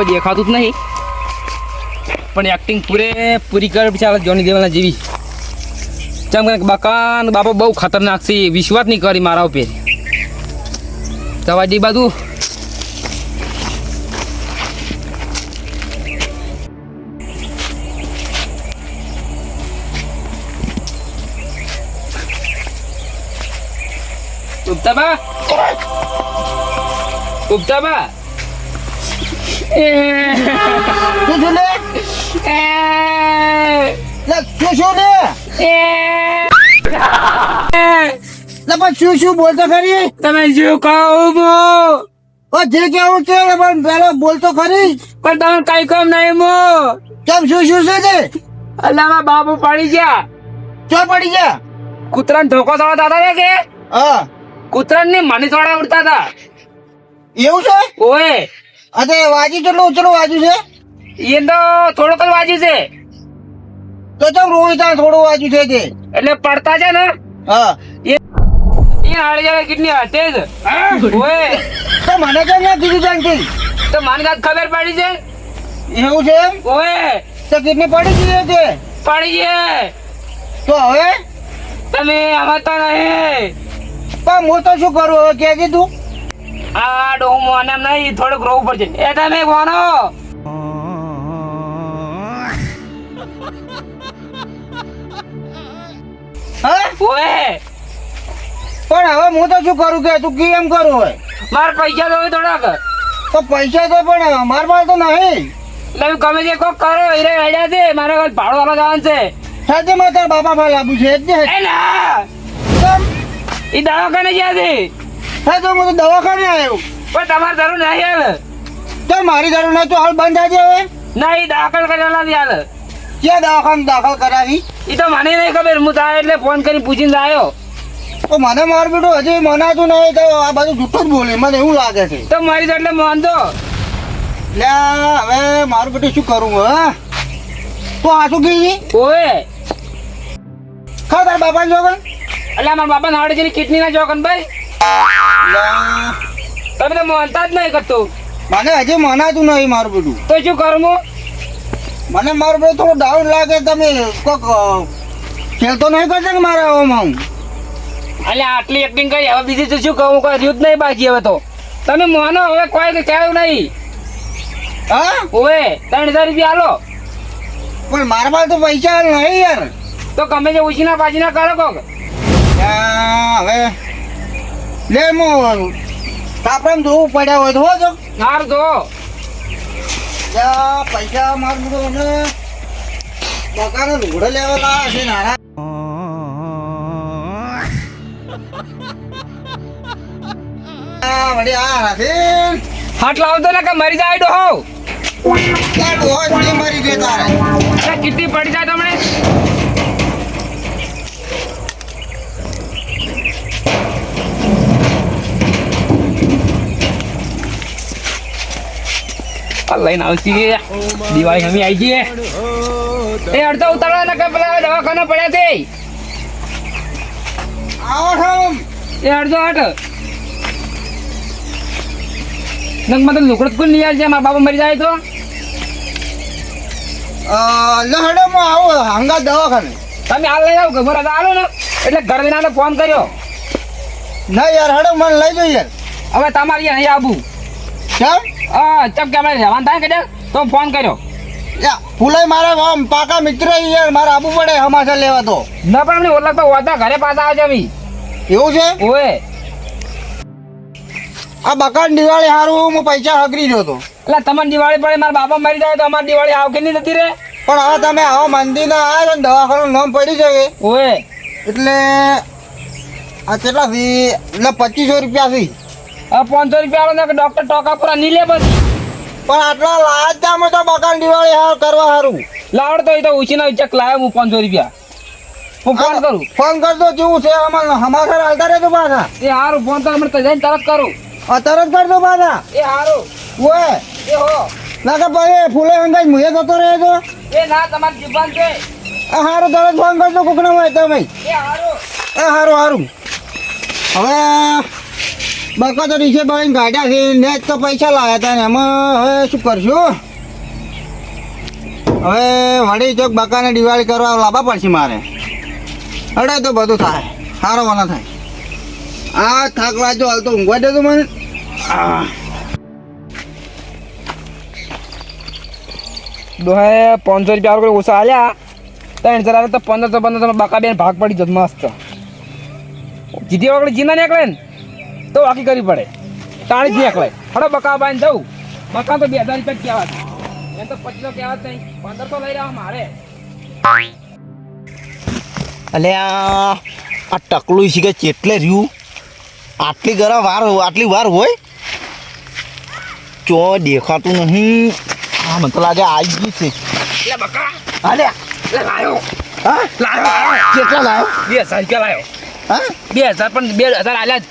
કોઈ દેખાતું જ નહીં. પણ એક્ટિંગ પૂરે પૂરી કરે ચાલે જોની દેવાના જેવી. ચમ કે બકાન બાપા બહુ ખતરનાક છે, વિશ્વાસ નહીં કરી મારા ઉપર. તવાજી બાજુ. ઉપતાબા ઉગતાબા? શું છું શું શું લે લે પણ શું શું બોલતો ખરી તમે શું કહું ઓ જે કેવું કે પણ પેલો બોલતો ખરી પણ તમે કઈ કામ નહીં મો કેમ શું શું છે તે અલ્લામાં બાબુ પડી ગયા ચો પડી ગયા કૂતરાને ધોકો થવા દાદા છે કે હા કૂતરાને ને મની થોડા ઉડતા હતા એવું છે? ઓએ અરે વાજી કેટલું ચલો વાજુ છે? એ તો થોડુંક જ વાજ્યું છે. તો તો રોહિત થોડું વાજુ છે તે. એટલે પડતા છે ને? હા. એ હાડી જાય કેટલી હતે જ. ઓએ તો મને કેમ ના કીધું જાણતી તો મને કાંઈ ખબર પડી છે? એવું છે એમ? ઓએ તો કેટલી પડી ગઈ છે પડી છે. તો હવે? તમે આમાં તો નહીં. પણ હું તો શું કરું? હવે કહે તું? આ ડોમ મને નહીં થોડુંક રોવું પડશે. એ તમે કોનો? પણ હવે હું તો શું કરું કે તું કેમ કરું હોય મારે પૈસા દો થોડાક. તો પૈસા તો પણ માર પાસે તો નહીં. એટલે ગમે તે કોક કરો હીરે હેડ્યા છે. મારે ભાડો વાળા જવાનું છે. સાચે માં તાર બાપા ભાઈ લાવવું છે એ ના કેમ? એ ગયા છે. હા તો હું તો દવાખાને આવ્યો. પણ તમારે જરૂર નહીં હાલ. તો મારી જરૂર નહીં તો હાલ બંધ આજે હવે. ના એ દાખલ કરેલા છે હાલ. ક્યાં દવાખાને દાખલ કરાવી? એ તો મને નહીં ખબર હું થાય એટલે ફોન કરી પૂછીને આવ્યો. તો મને માર બેટું હજી મનાતું નહીં તો આ બધું જૂઠું જ બોલે મને એવું લાગે છે. તો મારી તો એટલે માનતો એટલે હવે મારું બેટું શું કરું હા? તો આ શું કીધી ઓએ ખા તાર બાપા જોગન. એટલે મારા બાપા નાડે જેની કિડની ના જોકન ભાઈ. તમે તો માનતા જ નહીં કરતો. મને હજી મનાતું નહીં મારું બધું. તો શું કરું? મને મારું બધું થોડું ડાઉન લાગે તમે કોક ખેલતો નહીં કરશે કે મારા હું? એટલે આટલી એક્ટિંગ કરી હવે બીજી તો શું કહું? કોઈ રહ્યું જ નહીં બાકી હવે તો. તમે માનો હવે કોઈ કહેવું નહીં. હા? ઓવે ત્રણ હજાર રૂપિયા હાલો પણ મારા પાસે તો પૈસા નહીં યાર. તો ગમે તે ઉછીના પાછીના કરો કોક. હવે લે મો કાપણ જોવું પડ્યા હોય જો. હાર તો યા પૈસા મારું તો ને બકાનો લુગડો લેવા લાયા છે આ વળી આ રાખીન હાટ લાવતો ને કે મરી જાય ડોહો મરી ગયો તારે? કિડની પડી જાય તમને. લઈને આવતી દિવાળી હમી આવી જઈએ એ અડધો ઉતારવા ના કે પેલા દવાખાના પડ્યા તે. આવો એ અડધો હટ. નક મતલબ લુકડત કોઈ નિયાર છે મારા બાપા મરી જાય તો. લહડો માં આવો હંગા દવાખાને. તમે હાલ લઈ આવો ઘર આલો ને. એટલે ઘર વિના ફોન કર્યો. ના યાર હડો મને લઈ જો યાર. હવે તમારે અહીંયા આવું કેમ? ચમ કે આપણે રહેવાનું થાય તો ફોન કર્યો. યા ફૂલાઈ મારા આમ પાકા મિત્ર યાર મારે આબુ પડે હમાસા લેવા તો. ના પણ અમને ઓળખ તો હોતા ઘરે પાછા આવજો અમી. એવું છે? ઓએ આ બકાન દિવાળી હારું હું પૈસા હગરી રહ્યો તો. એટલે તમને દિવાળી પડે મારા બાપા મરી જાય તો અમારી દિવાળી આવ કે નહીં થતી રે પણ હવે તમે આવો મંદિરના આવ્યા છો ને દવાખાનું નામ પડી શકે ઓએ એટલે આ કેટલા ફી? એટલે પચીસો રૂપિયા ફી. પાંચસો રૂપિયા વાળો ને ડોક્ટર ટોકા પૂરા નહીં લે બસ. પણ આટલા લાજ જામે તો બકાન દિવાળી હાર કરવા હારું. લાવડ તો એ તો ઉછીના ચેક લાવ્યો હું પાંચસો રૂપિયા. હું ફોન કરું. ફોન કરજો જેવું છે અમારે હમાસર હાલતા રહેજો પાછા. એ હારું ફોન તો હમણાં જઈને તરત કરું. આ તરત કરજો પાછા. એ હારું. ઓય. એ હો. ના કે ભાઈ ફૂલે અંગાજ મુએ જતો રહેજો. એ ના તમારી જીવન છે. આ હારું તરત ફોન કરજો કોકના હોય તમે. એ હારું. એ હારું હારું. હવે બકા તો રીસે બાળીને કાઢ્યા છે, ને તો પૈસા લાવ્યા હતા ને. એમાં હવે શું કરશું? હવે વળી ચોક બકાને દિવાળી કરવા લાવવા પડશે મારે. અડે તો બધું થાય. સારો મને થાય. આ થાક લાજો હાલ તો ઊંઘવા દેતો મને. દોહે પાંચસો રૂપિયા કોઈ ઓછા આલ્યા. ત્રણ આલે તો પંદરસો પંદરસો બાકા બેન ભાગ પડી જત મસ્ત. જીતી વગર જીના નીકળે ને? તો વાકી કરવી પડે. તાણી જ નીકળે હડો બકા બાઈને જવું બકા તો બે હજાર રૂપિયા જ કહેવા એમ તો પચીસો કહેવા જ નહીં. પંદરસો લઈ રહ્યા મારે. અલે આ ટકલું છે કે ચેટલે રહ્યું? આટલી ગરા વાર આટલી વાર હોય? ચો દેખાતું નહીં. આ મને તો લાગે આવી ગયું છે. એટલે બકા. અલે લાયો. હા? લાયો. કેટલા લાયો? બે હજાર રૂપિયા લાયો. હા? બે હજાર પણ બે હજાર આલ્યા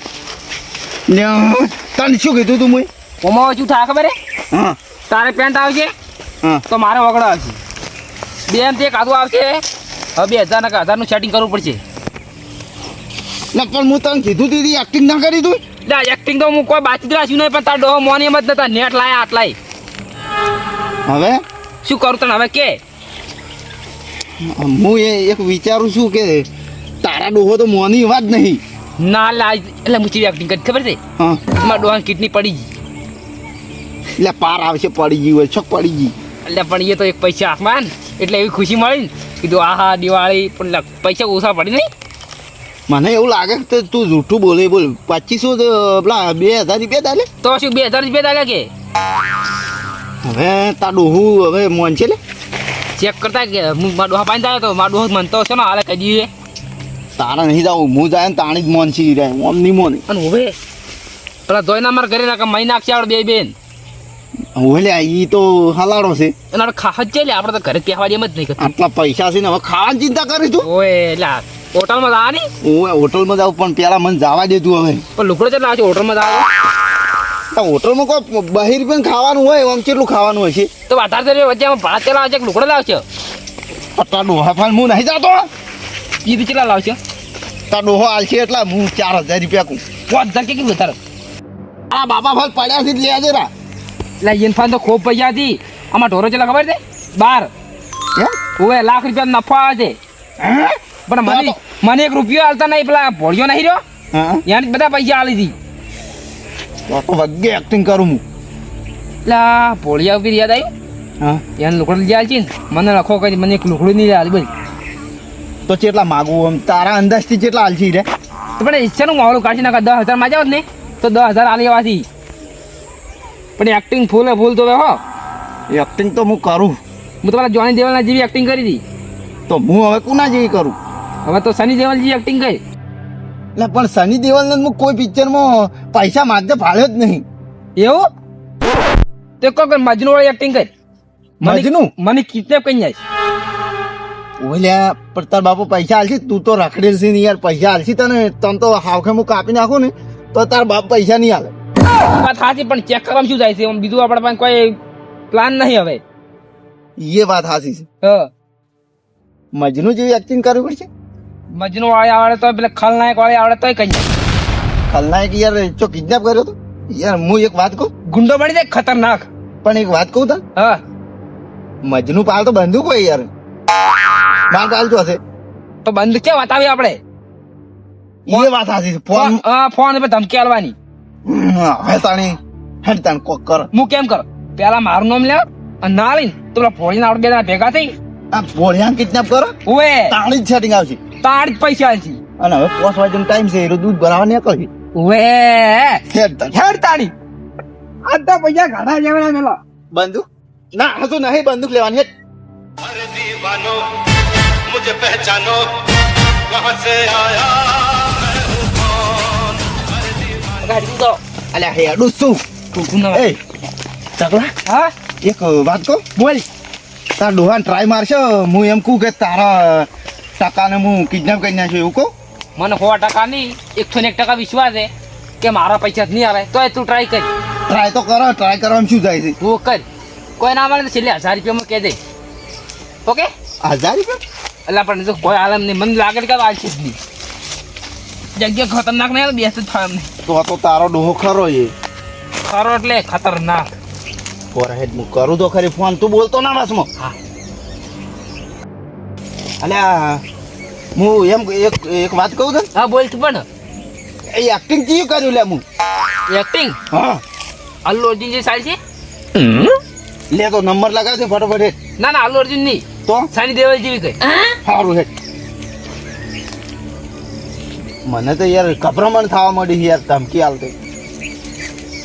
તને શું કીધું તું મુઈ? ઓમાં શું થાય ખબર હે? તારે પેન્ટ આવશે? તો મારે વગડો આવશે. બેન તે કાદું આવશે. હવે બે હજાર ના હજારનું સેટિંગ કરવું પડશે. ના પણ હું તને કીધું દીધી એક્ટિંગ ના કરી તું. ના એક્ટિંગ તો હું કોઈ બાતચીત રાખ્યું નહીં પણ તાર ડોહો મોની એમ જ નતા. નેટ લાયા આટલાય હવે? શું કરું તને હવે કે? હું એ એક વિચારું છું કે તારા ડોહો તો મોની વાત નહીં. ના લા એટલે હું ચીવી એક્ટિંગ કરી ખબર છે? હા. મારા ડોહાની કિડની પડી ગઈ. એટલે પાર આવશે પડી ગઈ હોય છોક પડી ગઈ. એટલે પણ એ તો એક પૈસા હાથમાં એટલે એવી ખુશી મળી ને કીધું આ હા દિવાળી પણ પૈસા ઓછા પડી નહીં. મને એવું લાગે કે તું જૂઠું બોલે બોલ પચીસો પેલા બે હજાર રૂપિયા તાલે? તો શું બે હજાર રૂપિયા દાલે કે? હવે તા ડોહું હવે મોન છે લે. ચેક કરતા કે મારા ડોહા પાણી આવ્યો તો મારા ડોહો મનતો છે ને હાલે કહી દઈએ તારા નહીં જાઉં હું જાય ને તાણી જ મોન છી રહે ઓમ નહીં મોન. અને હવે પેલા જોઈને અમારા ઘરે નાખે મહિના નાખશે આપણે બે બેન. હવે લે ઈ તો હલાડો છે. અને આપણે ખા જ લે આપણે તો ઘરે કહેવા એમ જ નહીં કરતું. આટલા પૈસા છે ને હવે ખાવાની ચિંતા કરી તું. ઓય એટલે હોટલમાં જા ની. હું હોટલમાં જાઉં પણ પેલા મને જવા દે તું હવે. પણ લુકડો કેટલા આવશે હોટલમાં જા તો હોટલમાં કોઈ બહિર પણ ખાવાનું હોય આમ કેટલું ખાવાનું હોય છે? તો વધારે તો વચ્ચે ભાડા ચેલા આવશે લુકડો લાવશે? તારા ડોહા ફાન હું નહીં જાતો? પીધી ચેલા લાવશે? તારા ડોહો આલશે એટલા હું ચાર હજાર રૂપિયા કું પાંચ હજાર કે વધારે આ બાપા ભાઈ પડ્યા છે લે આજે રા એટલે એન તો ખૂબ પૈસા હતી. આમાં ઢોરો ચેલા ખબર છે? બાર. હે? ઓએ લાખ રૂપિયા નફો આવે છે. પણ મને મને એક રૂપિયો હાલતા નહીં પેલા ભોળિયો નહીં રહ્યો. હા? યાર બધા પૈસા આલી હતી. તો વગે એક્ટિંગ કરું હું. એટલે ભોળિયા ઉપર યાદ આવ્યું? હા. એને લુકડો લઈ આવી છે મને લખો કઈ મને એક લુકડું નહીં આલી બધી. તો કેટલા માગું આમ? તારા અંદાજથી કેટલા હાલશી રે? તો પણ ઈચ્છાનું માવડું કાઢી નાખા દસ હજારમાં જાવ ને તો દસ હજાર આલી એવાથી પણ એક્ટિંગ ફૂલ ફૂલ તો હો. એક્ટિંગ તો હું કરું. હું તમારા જોની દેવલના જેવી એક્ટિંગ કરી હતી. તો હું હવે કુના જેવી કરું? હવે તો સની દેવલ જેવી એક્ટિંગ કરી. એટલે પણ સની દેવલને હું કોઈ પિક્ચરમાં પૈસા માગતે ફાળ્યો જ નહીં. એવું? તે કોઈ મજનુ વાળી એક્ટિંગ કરી. મજનુ? મને કિડનેપ કરી જાય ઓલ્યા પણ તાર બાપુ પૈસા આલશે તું તો રખડેલ છે ને યાર પૈસા આલશી તને તમ તો હાવખે હું કાપી નાખું ને તો તાર બાપ પૈસા નહીં આલે. વાત સાચી પણ ચેક કરવા શું જાય છે? બીજું આપણા પાસે કોઈ પ્લાન નહીં હવે. એ વાત હાસી છે. હ. મજનુ જેવી એક્ટિંગ કરવી પડશે? મજનુ વાળી આવડે તો પેલા ખલનાયક વાળી આવડે તોય કઈ ખલનાયક યાર ચો કિડનેપ કર્યો તો? યાર હું એક વાત કહું? ગુંડો બની જાય ખતરનાક. પણ એક વાત કહું તને? હા. મજનુ પાલ તો બંદૂક હોય યાર. બાર ચાલતું હશે. તો બંધ કે વાત આવી આપણે? એ વાત હતી ફોન ફોન પર ધમકી આલવાની. હતાણી. હેડતાણ કોક કર. હું કેમ કર? પેલા મારું નામ લે અને ના લઈને તો પેલા ફોડીને બેના ભેગા થઈ. આ ફોડિયા કિડનેપ કરો? ઓએ તાળી જ સેટિંગ આવશે. તાળી જ પૈસા આવશે અને હવે પોસ વાજન ટાઈમ છે એનું દૂધ ભરાવા ને કહી ઓએ હેડતાણી હેડતાણી આટલા પૈસા ઘણા જેવડા મેલા. બંદૂક? ના હજુ નહીં બંદૂક લેવાની અરે દીવાનો मुझे पहचानो कहाँ से आया मैं हूँ कौन ગાડી તો અલ્યા હેડું શું ટૂંકું ના એ તકલા હા એક વાત કહું બોલ તાર ડોહાન ટ્રાય મારશો હું એમ કહું કે તારા ટકાને હું કિડનેપ કરી નાખ્યો એવું કહું મને સો ટકા નહીં એકસો ને એક ટકા વિશ્વાસ છે કે મારા પૈસા જ નહીં આવે તો તું ટ્રાય કર ટ્રાય તો કરો ટ્રાય કરવામાં શું જાય છે તું કર કોઈ ના મળે તો છેલ્લે હજાર રૂપિયામાં કહે દે ઓકે હજાર રૂપિયા એટલે પણ જો કોઈ આલમ નહીં મને લાગે કે આલશે જ નહીં. જગ્યા ખતરનાક નહીં બેસે થાય એમને. તો તો તારો ડોહો ખરો એ. ખરો એટલે ખતરનાક. ફોરહેડ હું કરું તો ખરી. ફોન તું બોલતો ના વાસમાં હા. અલ્યા હું એમ એક એક વાત કહું તને? હા બોલ પણ. એ એક્ટિંગ ચીયું કર્યું લે હું? એક્ટિંગ હા. અલ્લુ અર્જુન જે સારી છે લે તો નંબર લગાવ છે ફટાફટ. ના ના અલ્લુ અર્જુન નહીં. તો? સારી દેવલ જેવી કઈ. સારું હે મને તો યાર ગભરામણ થવા મળી યાર ધમકી આલતી.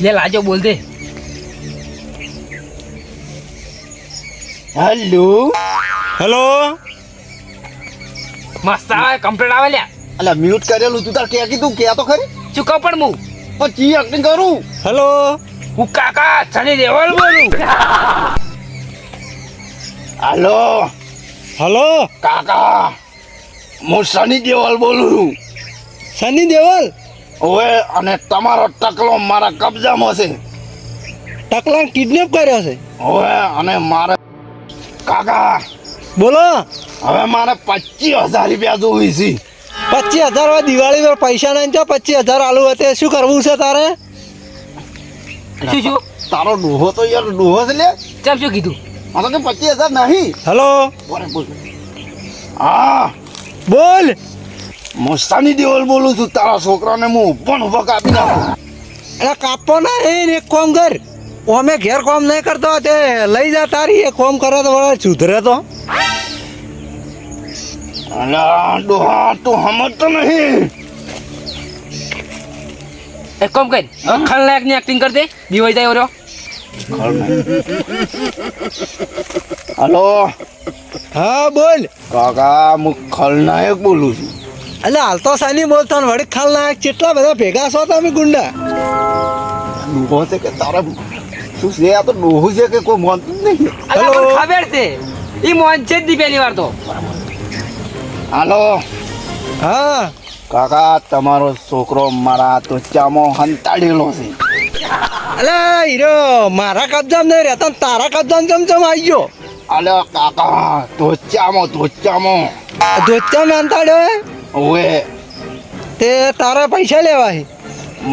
લે લાજો બોલ દે. હેલો? હેલો? મસ્ત આવે કમ્પ્લેટ આવે લ્યા. અલા મ્યુટ કરેલું તું તાર કે કીધું? કે તો ખરી? ચૂકા પણ હું? પછી એક્ટિંગ કરું? હેલો? હું કાકા સની દેવલ બોલું. હાલો? હલો? કાકા હું સની દેવલ બોલું છું. સની દેવલ? ઓએ અને તમારો ટકલો મારા કબજામાં છે. ટકલાને કિડનેપ કર્યો છે? ઓએ અને મારે કાકા બોલો. હવે મારે પચીસ હજાર રૂપિયા જોવી છે. પચીસ હજાર દિવાળી પર પૈસા નહીં તો પચીસ હજાર આલુ હોય શું કરવું છે તારે? શું શું? તારો ડોહો તો યાર ડોહો છે લે કેમ શું કીધું? કે પચીસ હજાર નહીં. હેલો. હા. બોલ. મસ્તાની દેવલ બોલું છું તારા છોકરાને હું પણ ઊભો કાપી નાખું. એટલે કાપો ના એ એક કોમ કર. અમે ઘેર કોમ નહીં કરતો તે લઈ જા તારી એ કોમ કરે તો વળે સુધરે તો. અલા ડોહા તું સમજતો નહીં. એક કોમ કર. ખલનાયકની એક્ટિંગ કર દે દિવાળી જાય હલો. હા બોલ. કાકા હું ખલનાયક બોલું છું. એટલે હાલ તો સાની બોલતો ને વળી ખલનાયક કેટલા બધા ભેગા છો તમે ગુંડા. ડોહો છે કે તારા શું છે? આ તો ડોહું છે કે કોઈ માનતું નહીં? હલો? ખબર છે. ઈ મોન છે જ દી પહેલી વાર તો. હાલો. હા. કાકા તમારો છોકરો મારા ત્વચામાં હંતાડેલો છે. અલે હીરો મારા કબજામાં નહીં રહેતા તારા કબજામાં ચમ ચમ આવી ગયો? અલે કાકા ધોચામો ધોચામો ધોચા માનતાડ્યો હે? ઓવે. તે તારા પૈસા લેવા છે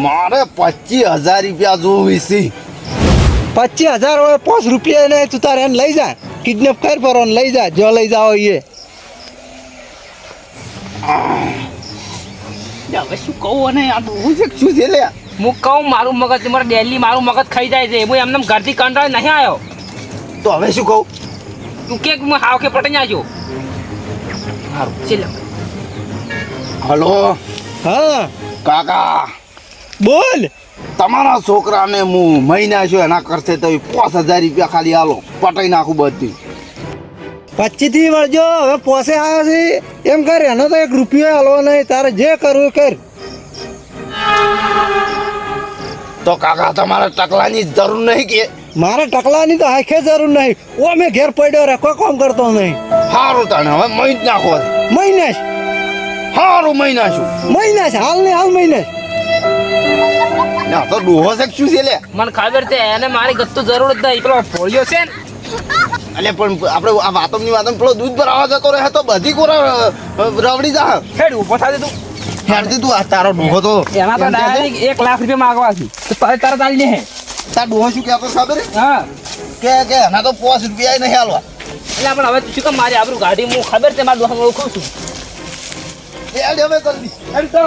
મારે પચીસ હજાર રૂપિયા જોવી છે. પચીસ હજાર હોય પાંચ રૂપિયા એને તું તારે એને લઈ જા. કિડનેપ કર પર લઈ જા જો લઈ જાઓ એ શું કહું અને આ શું છે લે? હું કહું મારું મગજ મારે ડેલી મારું મગજ ખાઈ જાય છે. હું એમને ઘરથી કંટાળ નહીં આવ્યો. તો હવે શું કહું? તું કે હું હાવ કે પટાઈ આવ્યો હલો? હા. કાકા. બોલ. તમારા છોકરાને હું મહિના છું એના કરશે તો પાંચ હજાર રૂપિયા ખાલી આલો. પટાઈ નાખું બધું. પચીસથી વળજો હવે પોસે આવ્યો છે. એમ કર એનો તો એક રૂપિયો હાલવો નહીં. તારે જે કરવું કર. તો કાકા તમારે ટકલાની જરૂર નહીં કે? મારે ટકલાની તો હાખે જરૂર નહીં. ઓ મેં ઘેર પડ્યો રે કોઈ કામ કરતો નહીં. સારું તને હવે મહી જ નાખો મહિને સારું મહિના છું મહિના છે હાલ ને હાલ મહિને ના તો ડોહો છે કે શું છે લે? મને ખબર છે એને મારી ગત્તુ જરૂર જ નહીં. પેલો ફોળ્યો છે ને. અલે પણ આપણે આ વાતમની વાતો પેલો દૂધ ભરાવા જતો રહે તો બધી કોરા રવડી જા. હેડ ઊભો થાય તું. હેરતી તું આ તારો ડોહો તો. એના તો ડાયરેક્ટ એક લાખ રૂપિયા માંગવા છે. તો તારે તરત આલી લે હે. તાર ડોહો શું કહેતો ખબર? હા. કે કે એના તો પાંચ રૂપિયા નહીં હાલવા. એટલે પણ હવે તું શું કામ મારી આબરૂ ગાડી હું ખબર છે મારા દોસ્ત ઓળખું છું. એ હવે જલ્દી એમ તો.